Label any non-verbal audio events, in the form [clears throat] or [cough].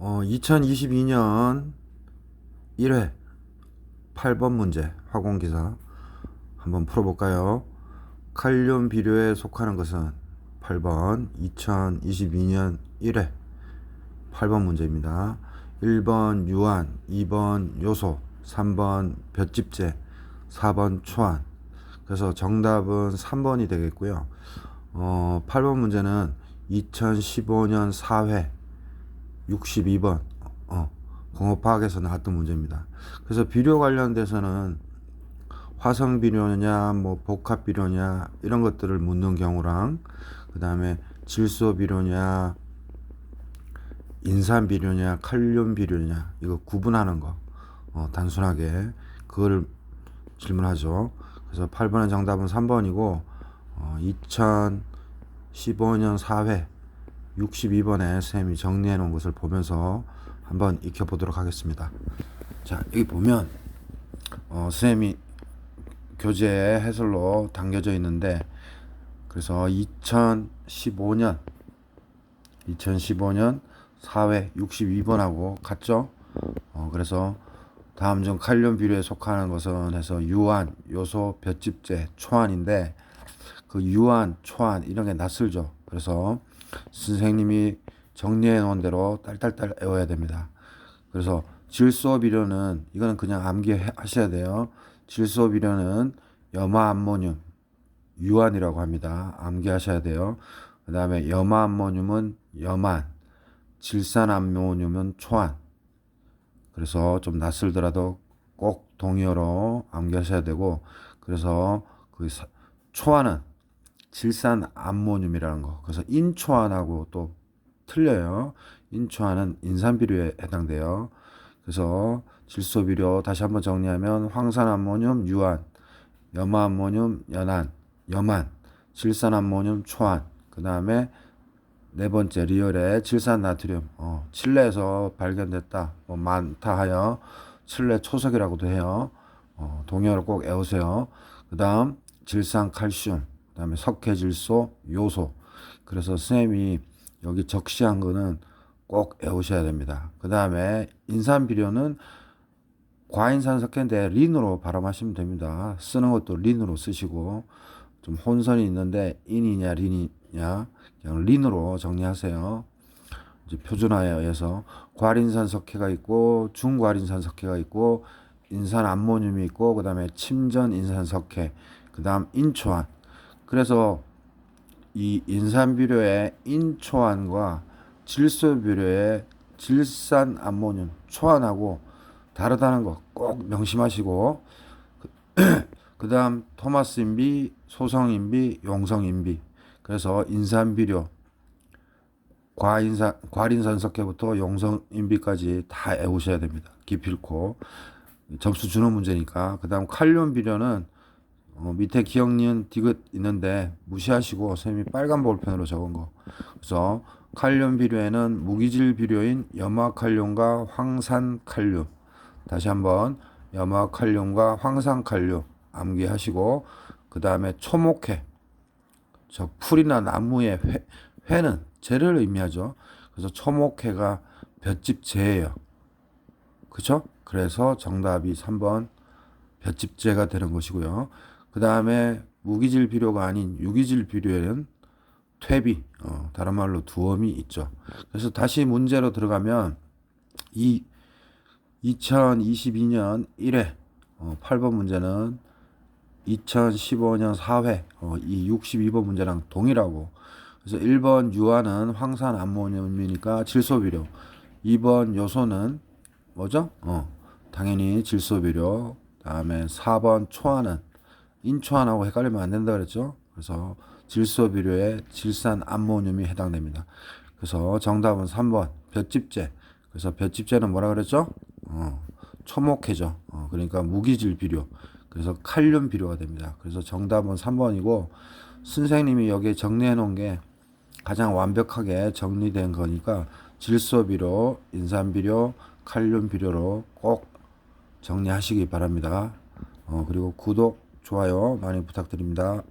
어, 2022년 1회 8번 문제 화공기사 한번 풀어볼까요? 칼륨 비료에 속하는 것은 8번 2022년 1회 8번 문제입니다. 1번 유한, 2번 요소, 3번 볏집제, 4번 초안. 그래서 정답은 3번이 되겠고요. 어, 8번 문제는 2015년 4회 62번 어, 공업화학에서 나왔던 문제입니다. 그래서 비료 관련돼서는 화성 비료냐 뭐 복합 비료냐 이런 것들을 묻는 경우랑 그 다음에 질소 비료냐 인산 비료냐 칼륨 비료냐 이거 구분하는 거 어, 단순하게 그거를 질문하죠. 그래서 8번의 정답은 3번이고 어, 2015년 4회 62번에 쌤이 정리해 놓은 것을 보면서 한번 익혀 보도록 하겠습니다. 자, 여기 보면 어, 쌤이 교재 해설로 담겨져 있는데 그래서 2015년 2015년 4회 62번하고 같죠? 어, 그래서 다음 중 칼륨 비료에 속하는 것은 해서 유한, 요소, 볏집제, 초안인데 그 유한, 초안 이런 게 낯설죠. 그래서 선생님이 정리해 놓은 대로 딸딸딸 외워야 됩니다. 그래서 질소 비료는 이거는 그냥 암기하셔야 돼요. 질소 비료는 염화 암모늄 유한이라고 합니다. 암기하셔야 돼요. 그 다음에 염화 암모늄은 염한, 질산 암모늄은 초안. 그래서 좀 낯설더라도 꼭 동의어로 암기하셔야 되고 그래서 그 사, 초안은 질산 암모늄이라는 거. 그래서 인초안하고 또 틀려요. 인초안은 인산비료에 해당돼요. 그래서 질소비료 다시 한번 정리하면 황산암모늄 유한, 염화암모늄 연한, 염한, 질산암모늄 초안. 그 다음에 네 번째 리얼의 질산나트륨 어, 칠레에서 발견됐다 뭐 많다 하여 칠레 초석이라고도 해요 어, 동요를 꼭 외우세요 그 다음 질산칼슘 그 다음에 석회질소 요소. 그래서 선생님이 여기 적시한 거는 꼭 외우셔야 됩니다. 그 다음에 인산 비료는 과인산 석회인데 린으로 발음하시면 됩니다. 쓰는 것도 린으로 쓰시고 좀 혼선이 있는데 인이냐 린이냐 그냥 린으로 정리하세요. 이제 표준화에 의해서 과린산 석회가 있고 중과린산 석회가 있고 인산 암모늄이 있고 그다음에 침전 인산 석회 그다음 인초안 그래서 이 인산비료의 인초안과 질소비료의 질산 암모늄 초안하고 다르다는 거 꼭 명심하시고 그 [clears throat] 다음 토마스 인비, 소성 인비, 용성 인비 그래서 인산비료, 과인산, 과린산석회부터 용성 인비까지 다 외우셔야 됩니다. 기필코 점수 주는 문제니까. 그 다음 칼륨 비료는 어, 밑에 기억, 니은, 디귿 있는데 무시하시고 선생님이 빨간 볼펜으로 적은 거. 그래서 칼륨 비료에는 무기질 비료인 염화칼륨과 황산칼륨. 다시 한번 염화칼륨과 황산칼륨 암기하시고 그 다음에 초목회 저 풀이나 나무의 회, 회는 재를 의미하죠. 그래서 초목회가 볏집재예요. 그쵸? 그래서 정답이 3번 볏집재가 되는 것이고요. 그 다음에 무기질 비료가 아닌 유기질 비료에는 퇴비, 어, 다른 말로 두엄이 있죠. 그래서 다시 문제로 들어가면 이 2022년 1회 어, 8번 문제는 2015년 4회 어, 이 62번 문제랑 동일하고 그래서 1번 유화는 황산 암모늄이니까 질소 비료 2번 요소는 뭐죠? 어, 당연히 질소 비료 다음에 4번 초안은 인초안하고 헷갈리면 안 된다 그랬죠? 그래서 질소 비료에 질산 암모늄이 해당됩니다. 그래서 정답은 3번 볏집제 그래서 볏집제는 뭐라 그랬죠? 어, 초목해죠. 어, 그러니까 무기질 비료 그래서 칼륨 비료가 됩니다. 그래서 정답은 3번이고 선생님이 여기에 정리해 놓은 게 가장 완벽하게 정리된 거니까 질소 비료, 인산 비료, 칼륨 비료로 꼭 정리하시기 바랍니다. 어, 그리고 구독, 좋아요 많이 부탁드립니다.